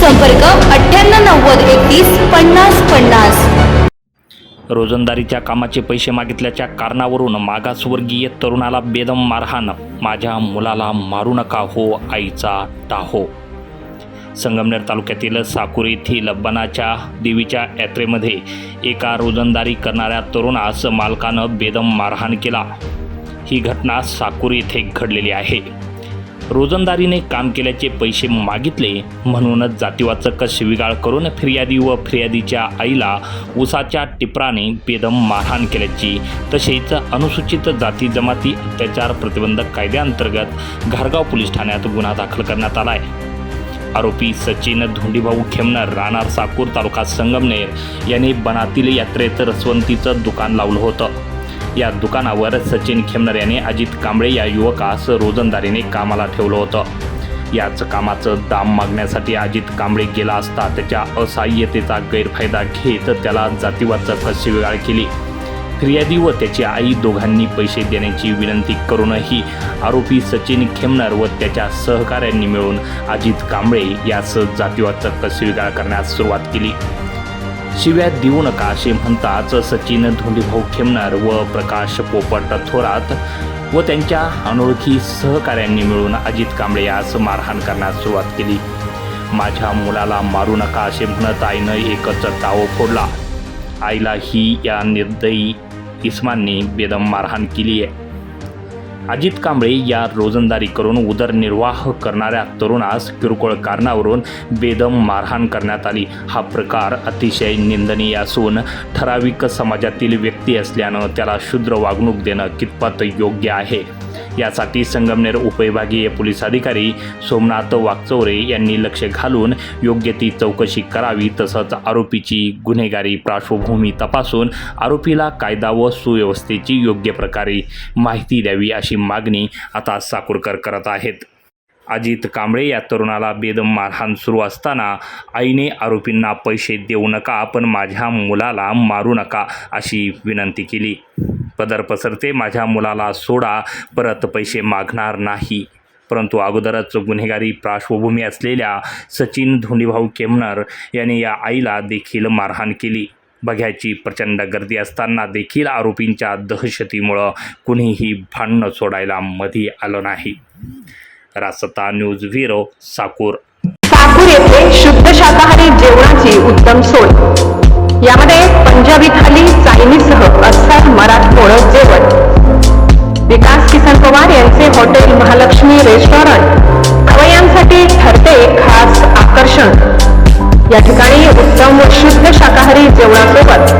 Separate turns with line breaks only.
संपर्क अठ्ठ्याण्णव नव्वद एकतीस पन्नास पन्नास.
रोजंदारीच्या कामाचे पैसे मागितल्याच्या कारणावरून मागासवर्गीय तरुणाला बेदम मारहाण. माझ्या मुलाला मारू नका हो आईचा टाहो. संगमनेर तालुक्यातील साकूर येथील बनाच्या देवीच्या यात्रेमध्ये एका रोजंदारी करणाऱ्या तरुणास मालकानं बेदम मारहाण केला. ही घटना साकूर येथे घडलेली आहे. रोजंदारीने काम केल्याचे पैसे मागितले म्हणूनच जातीवाचक शिविगाळ करून फिर्यादी व फिर्यादीच्या आईला उसाच्या टिपराने बेदम मारहाण केल्याची तसेच अनुसूचित जाती जमाती अत्याचार प्रतिबंधक कायद्याअंतर्गत घारगाव पोलीस ठाण्यात गुन्हा दाखल करण्यात आला आहे आरोपी सचिन धोंडीभाऊ खेमनर राहणार साकूर तालुका संगमनेर यांनी बनातील यात्रेत रसवंतीचं दुकान लावलं होतं. या दुकानावर सचिन खेमनर यांनी अजित कांबळे या युवकास रोजंदारीने कामाला ठेवलं होतं. याच कामाचं दाम मागण्यासाठी अजित कांबळे गेला असता त्याच्या असहाय्यतेचा गैरफायदा घेत त्याला जातीवर चौकशी वेगाळ केली. फिर्यादी व त्याची आई दोघांनी पैसे देण्याची विनंती करूनही आरोपी सचिन खेमनर व त्याच्या सहकाऱ्यांनी मिळून अजित कांबळे यास जातीवाचक शिवीगाळ करण्यास सुरुवात केली. शिव्या देऊ नका असे म्हणताच सचिन धोंडीभाऊ खेमनर व प्रकाश पोपट थोरात व त्यांच्या अनोळखी सहकाऱ्यांनी मिळून अजित कांबळे यास मारहाण करण्यास सुरुवात केली. माझ्या मुलाला मारू नका असे म्हणत आईनं एकच टाव फोडला. आईला ही या निर्दयी इस्मांनी बेदम मारहाण केली आहे अजित कांबळे या रोजंदारी करून उदरनिर्वाह करणाऱ्या तरुणास किरकोळ कारणावरून बेदम मारहाण करण्यात आली. हा प्रकार अतिशय निंदनीय असून ठराविक समाजातील व्यक्ती असल्यानं त्याला शूद्र वागणूक देणं कितपत योग्य आहे? यासाठी संगमनेर उपविभागीय पोलीस अधिकारी सोमनाथ वागचौरे यांनी लक्ष घालून योग्य ती चौकशी करावी तसंच आरोपीची गुन्हेगारी पार्श्वभूमी तपासून आरोपीला कायदा व सुव्यवस्थेची योग्य प्रकारे माहिती द्यावी अशी मागणी आता साकुरकर करत आहेत. अजित कांबळे या तरुणाला बेदम मारहाण सुरू असताना आईने आरोपींना पैसे देऊ नका पण माझ्या मुलाला मारू नका अशी विनंती केली. पदर पसरते माझ्या मुलाला सोडा परत पैसे मागणार नाही. परंतु अगोदरच गुन्हेगारी पार्श्वभूमी असलेल्या सचिन धोंडीभाऊ केमनर यांनी या आईला देखील मारहाण केली. बघ्याची प्रचंड गर्दी असताना देखील आरोपींच्या दहशतीमुळं कुणीही भांडणं सोडायला मध्ये आलं नाही. रासता न्यूज व्हिरो साकूर.
साकूर येथे शुद्ध शाकाहारी जेवणाची उत्तम सोय. यामध्ये पंजाबी थाली चायनीजसह अस्सल मराठमोळ जेवण. विकास किसन पवार यांचे हॉटेल महालक्ष्मी रेस्टॉरंट. खवयांसाठी ठरते खास आकर्षण. या ठिकाणी उत्तम व शुद्ध शाकाहारी जेवणासोबत